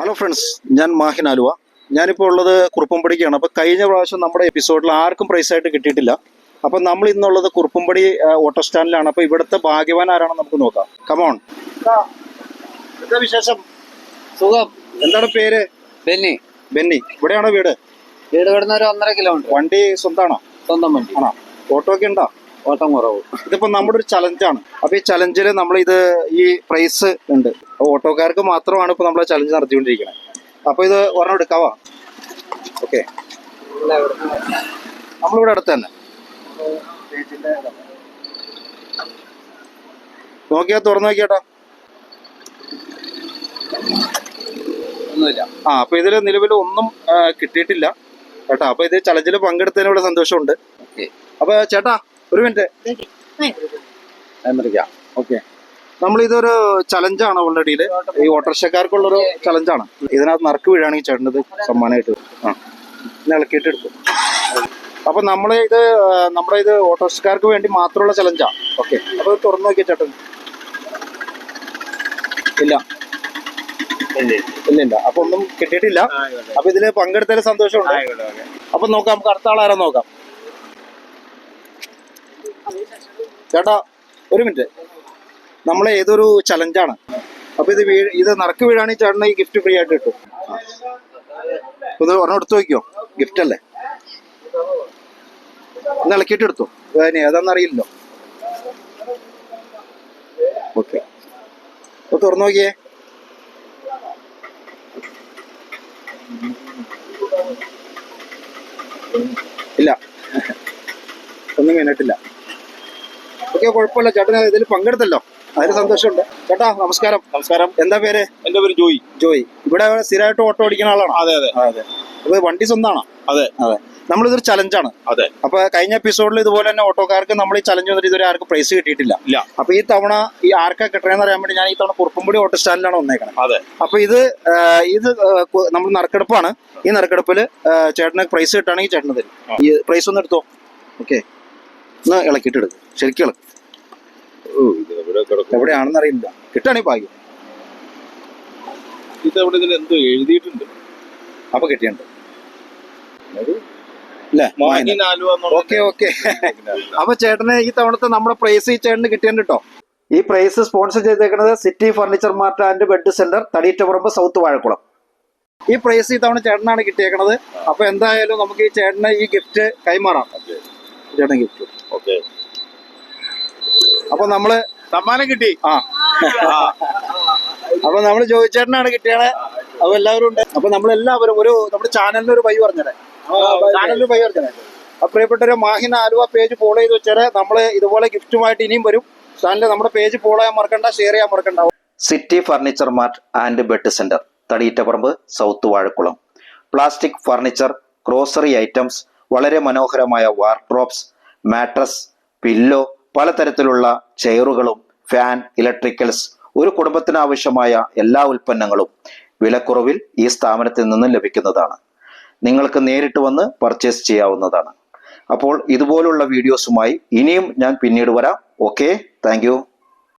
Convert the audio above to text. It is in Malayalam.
ഹലോ ഫ്രണ്ട്സ് ഞാൻ മാഹിൻ ആലുവ. ഞാനിപ്പോൾ ഉള്ളത് കുറുപ്പമ്പടിക്കാണ് അപ്പോൾ കഴിഞ്ഞ പ്രാവശ്യം നമ്മുടെ എപ്പിസോഡിൽ ആർക്കും പ്രൈസ് ആയിട്ട് കിട്ടിയിട്ടില്ല. അപ്പം നമ്മൾ ഇന്നുള്ളത് കുറുപ്പമ്പടി ഓട്ടോ സ്റ്റാൻഡിലാണ് അപ്പോൾ ഇവിടുത്തെ ഭാഗ്യവാൻ ആരാണെന്ന് നമുക്ക് നോക്കാം. കമോൺ എന്താ വിശേഷം? സുഖം. എന്താണ് പേര്? ബെന്നി. ബെന്നി. ഇവിടെയാണോ വീട്? വീട് ഇവിടുന്ന് ഒരു ഒന്നര കിലോമീറ്റർ വണ്ടി സ്വന്തമാണോ സ്വന്തം വണ്ടി. ആണോ? ഓട്ടോ ഒക്കെ ഉണ്ടോ? ഓട്ടം കുറവ് ഇതിപ്പോ നമ്മുടെ ഒരു ചലഞ്ചാണ് അപ്പൊ ഈ ചലഞ്ചിൽ നമ്മൾ ഇത് ഈ പ്രൈസ് ഉണ്ട്. ഓട്ടോക്കാർക്ക് മാത്രമാണ് ഇപ്പൊ നമ്മൾ ചലഞ്ച് നടത്തിക്കൊണ്ടിരിക്കുന്നത് അപ്പൊ ഇത് ഒരെണ്ണം എടുക്കാവാ? ഓക്കെ നമ്മളിവിടെ അടുത്ത് തന്നെ. നോക്കിയാ തുറന്നു നോക്കിയാട്ടോ. ഒന്നുമില്ല. ആ അപ്പൊ ഇതിൽ നിലവിൽ ഒന്നും കിട്ടിയിട്ടില്ല. കേട്ടോ അപ്പൊ ഇത് ചലഞ്ചിൽ പങ്കെടുത്തതിനുള്ള സന്തോഷമുണ്ട്. അപ്പൊ ചേട്ടാ ഒരു മിനിറ്റ്. എന്നിരിക്കാം ഓക്കെ. നമ്മൾ ഇതൊരു ചലഞ്ചാണ് ഓൾറെഡി ഈ ഓട്ടോറിക്ഷക്കാർക്കുള്ളൊരു ചലഞ്ചാണ്. ഇതിനകത്ത് നറുക്ക് വീഴാണെങ്കിൽ ചേട്ടനത് സമ്മാനമായിട്ട്. ആ. ഇളക്കിയിട്ട് എടുക്കും അപ്പൊ നമ്മളെ ഇത് നമ്മുടെ ഇത് ഓട്ടോറിക്ഷക്കാർക്ക് വേണ്ടി മാത്രമുള്ള ചലഞ്ചാണ് ഓക്കെ. അപ്പൊ തുറന്നു നോക്കിയ ചേട്ടൻ. ഇല്ല. ഇല്ല ഇല്ല. അപ്പൊ ഒന്നും കിട്ടിയിട്ടില്ല. അപ്പൊ ഇതിൽ പങ്കെടുത്തതിൽ സന്തോഷമുണ്ട്. അപ്പൊ നോക്കാം നമുക്ക് അടുത്ത ആളാരാ നോക്കാം? ചേട്ടാ ഒരു മിനിറ്റ്. നമ്മളെ ഏതൊരു ചലഞ്ചാണ് അപ്പൊ ഇത് വീ ഇത് നറുക്ക് വീഴാണെങ്കിൽ ചേട്ടന് ഈ ഗിഫ്റ്റ് ഫ്രീ ആയിട്ട് കിട്ടും. ഇത് ഒരെണ്ണം എടുത്തു നോക്കിയോ ഗിഫ്റ്റ് അല്ലേ? ഒന്ന് ഇളക്കിയിട്ട് എടുത്തു. അതിന് അറിയില്ലല്ലോ. ഓക്കെ തുറന്നു നോക്കിയേ. ഇല്ല. ഒന്നും വീണിട്ടില്ല ഓക്കെ കുഴപ്പമില്ല. ചേട്ടൻ ഇതിൽ പങ്കെടുത്തല്ലോ. അതിന് സന്തോഷമുണ്ട്. ചേട്ടാ നമസ്കാരം. നമസ്കാരം. എന്താ പേര്? എന്റെ പേര് ജോയി. ജോയി. ഇവിടെ സ്ഥിരമായിട്ട് ഓട്ടോ ഓടിക്കുന്ന ആളാണോ? അതെ അതെ. അതെ. അപ്പൊ വണ്ടി സ്വന്തമാണോ അതെ. അതെ. നമ്മളിതൊരു ചലഞ്ചാണ്. അതെ. അപ്പൊ കഴിഞ്ഞ എപ്പിസോഡിൽ ഇതുപോലെ തന്നെ ഓട്ടോക്കാർക്ക് നമ്മൾ ഈ ചലഞ്ച് വന്നിട്ട് ഇതുവരെ ആർക്കും പ്രൈസ് കിട്ടിയിട്ടില്ല. അപ്പൊ ഈ തവണ ഈ ആർക്കാ കിട്ടണമെന്ന് അറിയാൻ വേണ്ടി ഞാൻ ഈ തവണ കുറുപ്പുംപടി ഓട്ടോ സ്റ്റാൻഡിലാണ് വന്നേക്കണം. അതെ. അപ്പൊ ഇത് ഇത് നമ്മൾ നറുക്കെടുപ്പാണ്. ഈ നറുക്കെടുപ്പിൽ ചേട്ടന് പ്രൈസ് കിട്ടുകയാണെങ്കിൽ ചേട്ടന് തരും. ഈ പ്രൈസ് ഒന്ന് എടുത്തോ? ഓക്കെ ഒന്ന് ഇളക്കിയിട്ട് എടുക്കും. ശരിക്കും ഇളക്കും. ഓ, ഇത് ഇവിടെ കിടക്കും. എവിടെയാണെന്ന് അറിയില്ല കിട്ടുകയാണെങ്കിൽ ഭാഗ്യം ഇതിൽ എന്തോ എഴുതിയിട്ടുണ്ട്. അപ്പൊ കിട്ടിയുണ്ട് ഓക്കെ ഓക്കെ. അപ്പൊ ചേട്ടന് ഈ തവണത്തെ നമ്മുടെ പ്രൈസ് ഈ ചേട്ടന് കിട്ടിയുണ്ട് കേട്ടോ ഈ പ്രൈസ് സ്പോൺസർ ചെയ്തേക്കുന്നത് city furniture mart and bed centre Thadiyittaparambu south Vazhakulam. ഈ പ്രൈസ് ഈ തവണ ചേട്ടനാണ് കിട്ടിയേക്കണത്. അപ്പൊ എന്തായാലും നമുക്ക് ഈ ചേട്ടന് ഈ ഗിഫ്റ്റ് കൈമാറാം. ചേട്ടൻ ഗിഫ്റ്റ് ഓക്കെ. അപ്പൊ നമ്മൾ സമ്മാനം കിട്ടി. ആ. അപ്പൊ നമ്മൾ ജോയിച്ചേട്ടനാണ് കിട്ടിയത്. അപ്പൊ എല്ലാവരും ഉണ്ട്. അപ്പൊ നമ്മളെല്ലാവരും ഒരു നമ്മുടെ ചാനലിന് ഒരു പൈ പറഞ്ഞേ ചാനലിന് പൈ പറഞ്ഞേ അപ്പൊ പ്രിയപ്പെട്ടവരെ മാഹിന ആലുവ പേജ് ഫോളോ ചെയ്ത് വെച്ചാൽ നമ്മൾ ഇതുപോലെ ഗിഫ്റ്റുമായിട്ട് ഇനിയും വരും. ചാനൽ നമ്മുടെ പേജ് ഫോളോ ചെയ്യാൻ മറക്കണ്ട ഷെയർ ചെയ്യാൻ മറക്കണ്ട. City furniture mart and bed centre Thadiyittaparambu south Vazhakulam. Plastic furniture grocery items വളരെ മനോഹരമായ വാർഡ്രോബ്സ് മാട്രസ് പില്ലോ പലതരത്തിലുള്ള ചെയറുകളും ഫാൻ ഇലക്ട്രിക്കൽസ് ഒരു കുടുംബത്തിന് ആവശ്യമായ എല്ലാ ഉൽപ്പന്നങ്ങളും വിലക്കുറവിൽ ഈ സ്ഥാപനത്തിൽ നിന്ന് ലഭിക്കുന്നതാണ്. നിങ്ങൾക്ക് നേരിട്ട് വന്ന് പർച്ചേസ് ചെയ്യാവുന്നതാണ്. അപ്പോൾ ഇതുപോലുള്ള വീഡിയോസുമായി ഇനിയും ഞാൻ പിന്നീട് വരാം. Okay thank